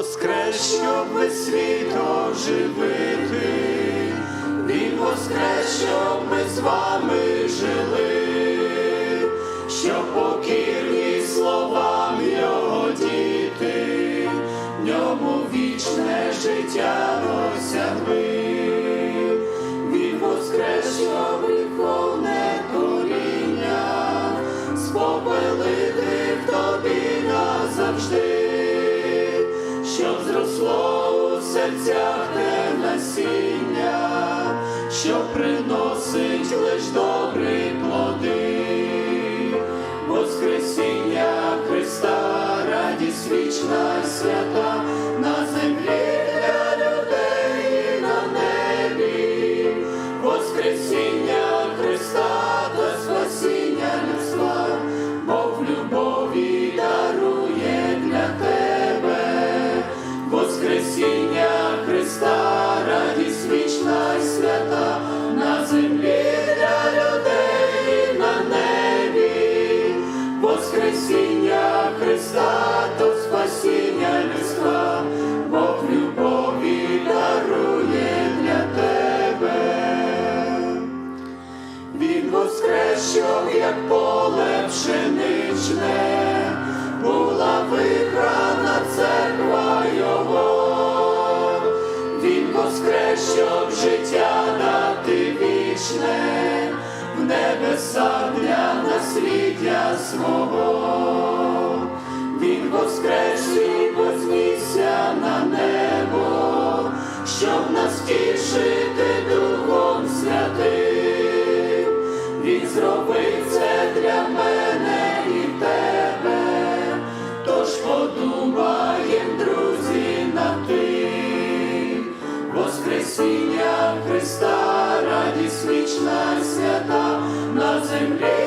воскрес, щоб весь світ оживити, Він воскрес, щоб ми з вами жили, щоб покірні словам Його діти, в ньому вічне життя зросло у серцях те насіння, що приносить лиш добрі плоди, Воскресіння Христа, радість вічна свята як поле пшеничне, була виграна церква Його. Він воскрес, щоб життя дати вічне, в небеса для насліддя свого. Він воскрес Воскресіння Христа, радість вічна свята на землі